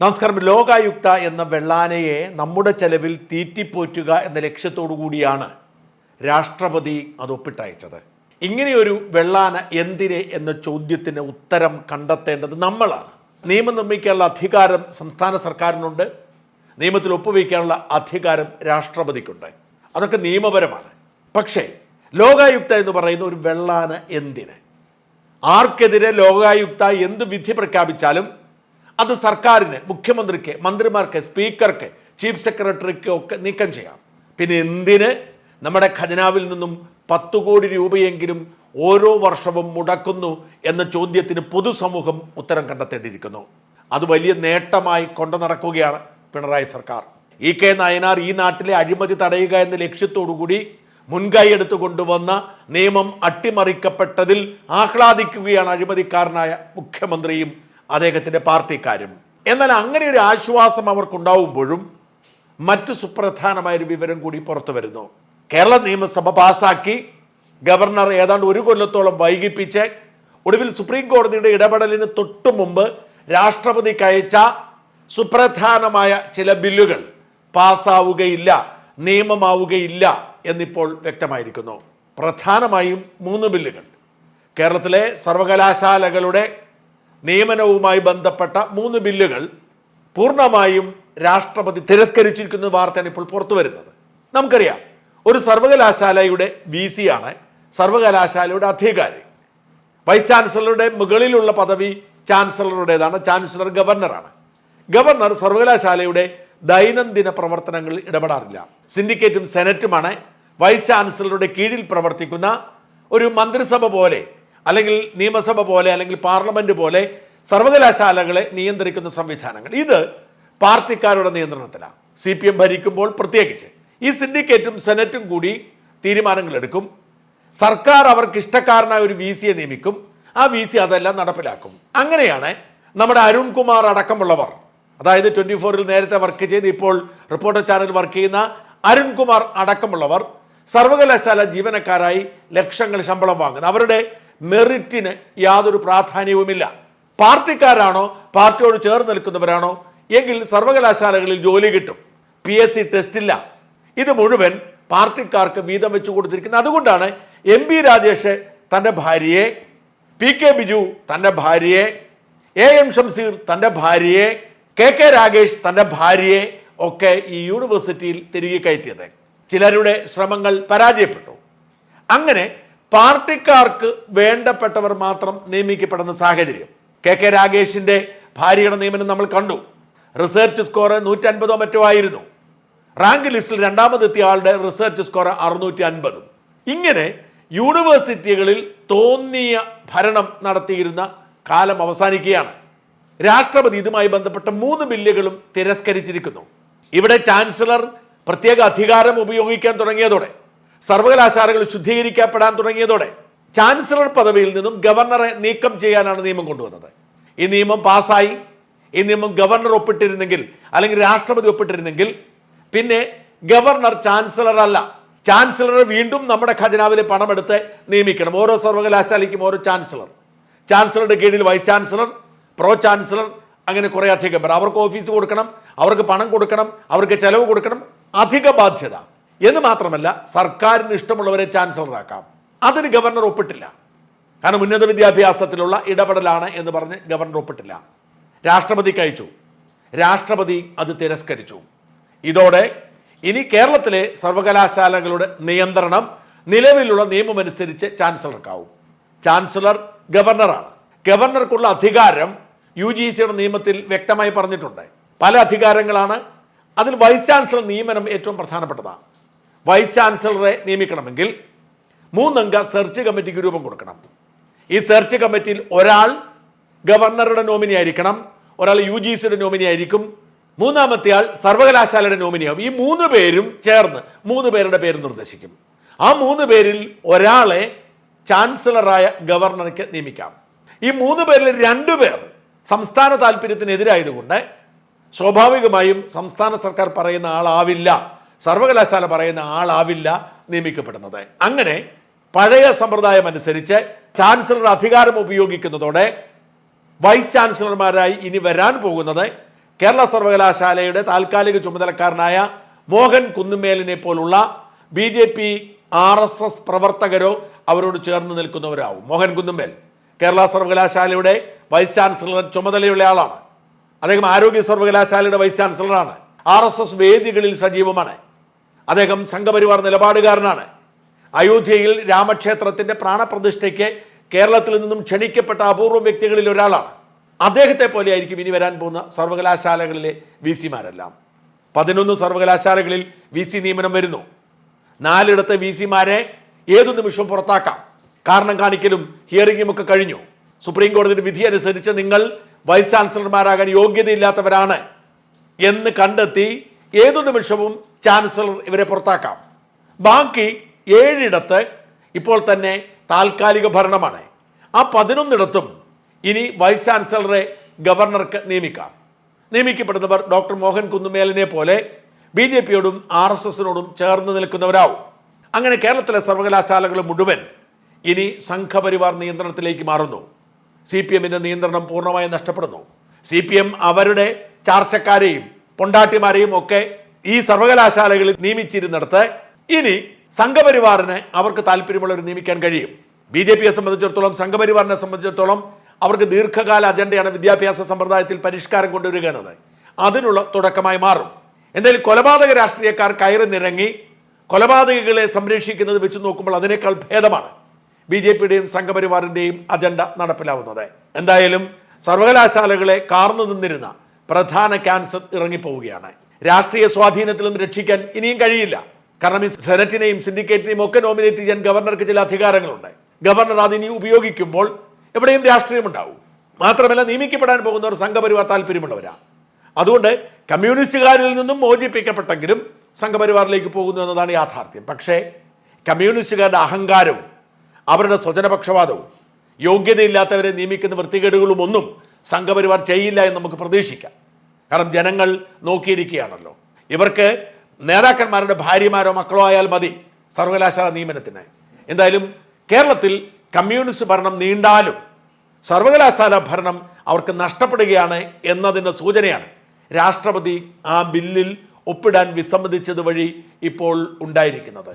നമസ്കാരം. ലോകായുക്ത എന്ന വെള്ളാനയെ നമ്മുടെ ചെലവിൽ തീറ്റിപ്പോറ്റുക എന്ന ലക്ഷ്യത്തോടു കൂടിയാണ് രാഷ്ട്രപതി അത് ഒപ്പിട്ടയച്ചത്. ഇങ്ങനെയൊരു വെള്ളാന എന്തിനെ എന്ന ചോദ്യത്തിന് ഉത്തരം കണ്ടെത്തേണ്ടത് നമ്മളാണ്. നിയമം നിർമ്മിക്കാനുള്ള അധികാരം സംസ്ഥാന സർക്കാരിനുണ്ട്. നിയമത്തിൽ ഒപ്പുവയ്ക്കാനുള്ള അധികാരം രാഷ്ട്രപതിക്കുണ്ട്. അതൊക്കെ നിയമപരമാണ്. പക്ഷേ ലോകായുക്ത എന്ന് പറയുന്ന ഒരു വെള്ളാന എന്തിന്? ആർക്കെതിരെ ലോകായുക്ത എന്ത് വിധി പ്രഖ്യാപിച്ചാലും അത് സർക്കാരിന് മുഖ്യമന്ത്രിക്ക് മന്ത്രിമാർക്ക് സ്പീക്കർക്ക് ചീഫ് സെക്രട്ടറിക്ക് ഒക്കെ നീക്കം ചെയ്യാം. പിന്നെ എന്തിന്? നമ്മുടെ ഖജനാവിൽ നിന്നും പത്ത് കോടി രൂപയെങ്കിലും ഓരോ വർഷവും മുടക്കുന്നു എന്ന ചോദ്യത്തിന് പൊതുസമൂഹം ഉത്തരം കണ്ടെത്തേണ്ടിയിരിക്കുന്നു. അത് വലിയ നേട്ടമായി കൊണ്ടു നടക്കുകയാണ് പിണറായി സർക്കാർ. ഇ കെ നയനാർ ഈ നാട്ടിലെ അഴിമതി തടയുക എന്ന ലക്ഷ്യത്തോടുകൂടി മുൻകൈ എടുത്തു കൊണ്ടുവന്ന നിയമം അട്ടിമറിക്കപ്പെട്ടതിൽ ആഹ്ലാദിക്കുകയാണ് അഴിമതിക്കാരനായ മുഖ്യമന്ത്രിയും അദ്ദേഹത്തിന്റെ പാർട്ടിക്കാരും. എന്നാൽ അങ്ങനെ ഒരു ആശ്വാസം അവർക്കുണ്ടാവുമ്പോഴും മറ്റു സുപ്രധാനമായൊരു വിവരം കൂടി പുറത്തു വരുന്നു. കേരള നിയമസഭ പാസാക്കി. ഗവർണർ ഏതാണ്ട് ഒരു കൊല്ലത്തോളം വൈകിപ്പിച്ച് ഒടുവിൽ സുപ്രീം കോടതിയുടെ ഇടപെടലിന് തൊട്ടു മുമ്പ് രാഷ്ട്രപതിക്ക് അയച്ച സുപ്രധാനമായ ചില ബില്ലുകൾ പാസ്സാവുകയില്ല നിയമമാവുകയില്ല എന്നിപ്പോൾ വ്യക്തമായിരിക്കുന്നു. പ്രധാനമായും മൂന്ന് ബില്ലുകൾ. കേരളത്തിലെ സർവകലാശാലകളുടെ നിയമനവുമായി ബന്ധപ്പെട്ട മൂന്ന് ബില്ലുകൾ പൂർണമായും രാഷ്ട്രപതി തിരസ്കരിച്ചിരിക്കുന്ന വാർത്തയാണ് ഇപ്പോൾ പുറത്തു വരുന്നത്. നമുക്കറിയാം ഒരു സർവകലാശാലയുടെ വി സി ആണ് സർവകലാശാലയുടെ അധികാരി. വൈസ് ചാൻസലറുടെ മുകളിലുള്ള പദവി ചാൻസലറുടേതാണ് ചാൻസലർ ഗവർണറാണ് ഗവർണർ സർവകലാശാലയുടെ ദൈനംദിന പ്രവർത്തനങ്ങളിൽ ഇടപെടാറില്ല. സിൻഡിക്കേറ്റും സെനറ്റുമാണ് വൈസ് ചാൻസലറുടെ കീഴിൽ പ്രവർത്തിക്കുന്ന ഒരു മന്ത്രിസഭ പോലെ അല്ലെങ്കിൽ നിയമസഭ പോലെ അല്ലെങ്കിൽ പാർലമെന്റ് പോലെ സർവകലാശാലകളെ നിയന്ത്രിക്കുന്ന സംവിധാനങ്ങൾ. ഇത് പാർട്ടിക്കാരുടെ നിയന്ത്രണത്തിലാണ്. സി പി എം ഭരിക്കുമ്പോൾ പ്രത്യേകിച്ച്. ഈ സിൻഡിക്കേറ്റും സെനറ്റും കൂടി തീരുമാനങ്ങൾ എടുക്കും. സർക്കാർ അവർക്ക് ഇഷ്ടക്കാരനായ ഒരു വി സിയെ നിയമിക്കും. ആ വി സി അതെല്ലാം നടപ്പിലാക്കും. അങ്ങനെയാണ് നമ്മുടെ അരുൺകുമാർ അടക്കമുള്ളവർ. അതായത് ട്വന്റി ഫോറിൽ നേരത്തെ വർക്ക് ചെയ്ത് ഇപ്പോൾ റിപ്പോർട്ടർ ചാനൽ വർക്ക് ചെയ്യുന്ന അരുൺകുമാർ അടക്കമുള്ളവർ സർവകലാശാല ജീവനക്കാരായി ലക്ഷങ്ങൾ ശമ്പളം വാങ്ങുന്നു. അവരുടെ മെറിറ്റിന് യാതൊരു പ്രാധാന്യവുമില്ല. പാർട്ടിക്കാരാണോ പാർട്ടിയോട് ചേർന്ന് നിൽക്കുന്നവരാണോ എങ്കിൽ സർവകലാശാലകളിൽ ജോലി കിട്ടും. പി എസ് സി ടെസ്റ്റ് ഇല്ല ഇത് മുഴുവൻ പാർട്ടിക്കാർക്ക് വീതം വെച്ചു കൊടുത്തിരിക്കുന്നത്. അതുകൊണ്ടാണ് എം പി രാജേഷ് തന്റെ ഭാര്യയെ പി കെ ബിജു തന്റെ ഭാര്യയെ എ എം ഷംസീർ തന്റെ ഭാര്യയെ കെ കെ രാഗേഷ് തന്റെ ഭാര്യയെ ഒക്കെ ഈ യൂണിവേഴ്സിറ്റിയിൽ തിരികെ കയറ്റിയത്. ചിലരുടെ ശ്രമങ്ങൾ പരാജയപ്പെട്ടു. അങ്ങനെ പാർട്ടിക്കാർക്ക് വേണ്ടപ്പെട്ടവർ മാത്രം നിയമിക്കപ്പെടുന്ന സാഹചര്യം. കെ കെ രാഗേഷിന്റെ ഭാര്യയുടെ നിയമനം നമ്മൾ കണ്ടു. റിസർച്ച് സ്കോർ നൂറ്റൻപതോ മറ്റോ ആയിരുന്നു. റാങ്ക് ലിസ്റ്റിൽ രണ്ടാമതെത്തിയ ആളുടെ റിസർച്ച് സ്കോർ അറുന്നൂറ്റി അൻപതും ഇങ്ങനെ യൂണിവേഴ്സിറ്റികളിൽ തോന്നിയ ഭരണം നടത്തിയിരുന്ന കാലം അവസാനിക്കുകയാണ്. രാഷ്ട്രപതി ഇതുമായി ബന്ധപ്പെട്ട മൂന്ന് ബില്ലുകളും തിരസ്കരിച്ചിരിക്കുന്നു. ഇവിടെ ചാൻസലർ പ്രത്യേക അധികാരം ഉപയോഗിക്കാൻ തുടങ്ങിയതോടെ സർവകലാശാലകൾ ശുദ്ധീകരിക്കപ്പെടാൻ തുടങ്ങിയതോടെ ചാൻസലർ പദവിയിൽ നിന്നും ഗവർണറെ നീക്കം ചെയ്യാനാണ് നിയമം കൊണ്ടുവന്നത്. ഈ നിയമം പാസ്സായി. ഈ നിയമം ഗവർണർ ഒപ്പിട്ടിരുന്നെങ്കിൽ അല്ലെങ്കിൽ രാഷ്ട്രപതി ഒപ്പിട്ടിരുന്നെങ്കിൽ പിന്നെ ഗവർണർ ചാൻസലർ അല്ല. ചാൻസലർ വീണ്ടും നമ്മുടെ ഖജനാവിലെ പണമെടുത്ത് നിയമിക്കണം. ഓരോ സർവകലാശാലയ്ക്കും ഓരോ ചാൻസലർ. ചാൻസലറുടെ കീഴിൽ വൈസ് ചാൻസലർ പ്രോ ചാൻസലർ അങ്ങനെ കുറേ അധികം പേർ. അവർക്ക് ഓഫീസ് കൊടുക്കണം അവർക്ക് പണം കൊടുക്കണം അവർക്ക് ചെലവ് കൊടുക്കണം. അധിക ബാധ്യത. എന്ന് മാത്രമല്ല സർക്കാരിന് ഇഷ്ടമുള്ളവരെ ചാൻസലറാക്കാം. അതിന് ഗവർണർ ഒപ്പിട്ടില്ല. കാരണം ഉന്നത വിദ്യാഭ്യാസത്തിലുള്ള ഇടപെടലാണ് എന്ന് പറഞ്ഞ് ഗവർണർ ഒപ്പിട്ടില്ല. രാഷ്ട്രപതി അയച്ചു രാഷ്ട്രപതി അത് തിരസ്കരിച്ചു. ഇതോടെ ഇനി കേരളത്തിലെ സർവകലാശാലകളുടെ നിയന്ത്രണം നിലവിലുള്ള നിയമമനുസരിച്ച് ചാൻസലർക്കാവും. ചാൻസലർ ഗവർണറാണ്. ഗവർണർക്കുള്ള അധികാരം യു ജി സിയുടെ നിയമത്തിൽ വ്യക്തമായി പറഞ്ഞിട്ടുണ്ട്. പല അധികാരങ്ങളാണ്. അതിൽ വൈസ് ചാൻസലർ നിയമനം ഏറ്റവും പ്രധാനപ്പെട്ടതാണ്. വൈസ് ചാൻസലറെ നിയമിക്കണമെങ്കിൽ മൂന്നംഗ സെർച്ച് കമ്മിറ്റിക്ക് രൂപം കൊടുക്കണം. ഈ സെർച്ച് കമ്മിറ്റിയിൽ ഒരാൾ ഗവർണറുടെ നോമിനി ആയിരിക്കണം ഒരാൾ യു ജി സിയുടെ നോമിനി ആയിരിക്കും മൂന്നാമത്തെ ആൾ സർവകലാശാലയുടെ നോമിനിയാവും ഈ മൂന്ന് പേരും ചേർന്ന് മൂന്ന് പേരുടെ പേര് നിർദ്ദേശിക്കും. ആ മൂന്ന് പേരിൽ ഒരാളെ ചാൻസലറായ ഗവർണർക്ക് നിയമിക്കാം. ഈ മൂന്ന് പേരിൽ രണ്ടു പേർ സംസ്ഥാന താല്പര്യത്തിനെതിരായതുകൊണ്ട് സ്വാഭാവികമായും സംസ്ഥാന സർക്കാർ പറയുന്ന ആളാവില്ല. സർവകലാശാല പറയുന്ന ആളാവില്ല നിയമിക്കപ്പെടുന്നത്. അങ്ങനെ പഴയ സമ്പ്രദായം അനുസരിച്ച് ചാൻസലർ അധികാരം ഉപയോഗിക്കുന്നതോടെ വൈസ് ചാൻസലർമാരായി ഇനി വരാൻ പോകുന്നത് കേരള സർവകലാശാലയുടെ താൽക്കാലിക ചുമതലക്കാരനായ മോഹൻ കുന്നുമേലിനെ പോലുള്ള B J P R S S പ്രവർത്തകരോ അവരോട് ചേർന്ന് നിൽക്കുന്നവരാവും. മോഹൻ കുന്നുമേൽ കേരള സർവകലാശാലയുടെ വൈസ് ചാൻസലർ ചുമതലയുള്ള ആളാണ്. അദ്ദേഹം ആരോഗ്യ സർവകലാശാലയുടെ വൈസ് ചാൻസലറാണ്. ആർ എസ് എസ് വേദികളിൽ സജീവമാണ്. അദ്ദേഹം സംഘപരിവാർ നിലപാടുകാരനാണ്. അയോധ്യയിൽ രാമക്ഷേത്രത്തിന്റെ പ്രാണപ്രതിഷ്ഠയ്ക്ക് കേരളത്തിൽ നിന്നും ക്ഷണിക്കപ്പെട്ട അപൂർവ വ്യക്തികളിൽ ഒരാളാണ്. അദ്ദേഹത്തെ പോലെ ആയിരിക്കും ഇനി വരാൻ പോകുന്ന സർവകലാശാലകളിലെ വി സിമാരെല്ലാം പതിനൊന്ന് സർവകലാശാലകളിൽ വി സി നിയമനം വരുന്നു. നാലിടത്ത് വി സിമാരെ ഏതു നിമിഷവും പുറത്താക്കാം. കാരണം കാണിക്കലും ഹിയറിംഗും ഒക്കെ കഴിഞ്ഞു. സുപ്രീം കോടതിയുടെ വിധി അനുസരിച്ച് നിങ്ങൾ വൈസ് ചാൻസലർമാരാകാൻ യോഗ്യതയില്ലാത്തവരാണ് എന്ന് കണ്ടെത്തി ഏതു നിമിഷവും ചാൻസലർ ഇവരെ പുറത്താക്കാം. ബാക്കി ഏഴിടത്ത് ഇപ്പോൾ തന്നെ താൽക്കാലിക ഭരണമാണ്. ആ പതിനൊന്നിടത്തും ഇനി വൈസ് ചാൻസലറെ ഗവർണർക്ക് നിയമിക്കാം. നിയമിക്കപ്പെടുന്നവർ ഡോക്ടർ മോഹൻ കുന്നുമേലിനെ പോലെ ബി ജെ പിയോടും ആർ എസ് എസിനോടും ചേർന്ന് നിൽക്കുന്നവരാവും. അങ്ങനെ കേരളത്തിലെ സർവകലാശാലകൾ മുഴുവൻ ഇനി സംഘപരിവാർ നിയന്ത്രണത്തിലേക്ക് മാറുന്നു. സി പി എമ്മിന്റെ നിയന്ത്രണം പൂർണമായും നഷ്ടപ്പെടുന്നു. സി പി എം അവരുടെ ചാർച്ചക്കാരെയും പൊണ്ടാട്ടിമാരെയും ഒക്കെ ഈ സർവകലാശാലകളിൽ നിയമിച്ചിരുന്നിടത്ത് ഇനി സംഘപരിവാറിന് അവർക്ക് താല്പര്യമുള്ളവർ നിയമിക്കാൻ കഴിയും. ബി ജെ പിയെ സംബന്ധിച്ചിടത്തോളം സംഘപരിവാറിനെ സംബന്ധിച്ചിടത്തോളം അവർക്ക് ദീർഘകാല അജണ്ടയാണ് വിദ്യാഭ്യാസ സമ്പ്രദായത്തിൽ പരിഷ്കാരം കൊണ്ടുവരിക എന്നത് അതിനുള്ള തുടക്കമായി മാറും. എന്തായാലും കൊലപാതക രാഷ്ട്രീയക്കാർ കയറി നിരങ്ങി കൊലപാതകങ്ങളെ സംരക്ഷിക്കുന്നത് വെച്ച് നോക്കുമ്പോൾ അതിനേക്കാൾ ഭേദമാണ് ബി ജെ പിയുടെയും സംഘപരിവാറിന്റെയും അജണ്ട നടപ്പിലാവുന്നത്. എന്തായാലും സർവകലാശാലകളെ കാർന്നു നിന്നിരുന്ന പ്രധാന ക്യാൻസർ ഇറങ്ങിപ്പോവുകയാണ്. രാഷ്ട്രീയ സ്വാധീനത്തിൽ നിന്ന് രക്ഷിക്കാൻ ഇനിയും കഴിയില്ല. കാരണം ഈ സെനറ്റിനെയും സിൻഡിക്കേറ്റിനെയും ഒക്കെ നോമിനേറ്റ് ചെയ്യാൻ ഗവർണർക്ക് ചില അധികാരങ്ങളുണ്ട്. ഗവർണർ അതിനി ഉപയോഗിക്കുമ്പോൾ എവിടെയും രാഷ്ട്രീയമുണ്ടാവും. മാത്രമല്ല നിയമിക്കപ്പെടാൻ പോകുന്നവർ സംഘപരിവാർ താല്പര്യമുള്ളവരാണ് അതുകൊണ്ട് കമ്മ്യൂണിസ്റ്റുകാരിൽ നിന്നും മോചിപ്പിക്കപ്പെട്ടെങ്കിലും സംഘപരിവാറിലേക്ക് പോകുന്നു എന്നതാണ് യാഥാർത്ഥ്യം. പക്ഷേ കമ്മ്യൂണിസ്റ്റുകാരുടെ അഹങ്കാരവും അവരുടെ സ്വജനപക്ഷപാതവും യോഗ്യതയില്ലാത്തവരെ നിയമിക്കുന്ന വൃത്തികേടുകളും ഒന്നും സംഘപരിവാർ ചെയ്യില്ല എന്ന് നമുക്ക് പ്രതീക്ഷിക്കാം. കാരണം ജനങ്ങൾ നോക്കിയിരിക്കുകയാണല്ലോ. ഇവർക്ക് നേതാക്കന്മാരുടെ ഭാര്യമാരോ മക്കളോ ആയാൽ മതി സർവകലാശാല നിയമനത്തിന്. എന്തായാലും കേരളത്തിൽ കമ്മ്യൂണിസ്റ്റ് ഭരണം നീണ്ടാലും സർവകലാശാല ഭരണം അവർക്ക് നഷ്ടപ്പെടുകയാണ് എന്നതിന്റെ സൂചനയാണ് രാഷ്ട്രപതി ആ ബില്ലിൽ ഒപ്പിടാൻ വിസമ്മതിച്ചത് വഴി ഇപ്പോൾ ഉണ്ടായിരിക്കുന്നത്.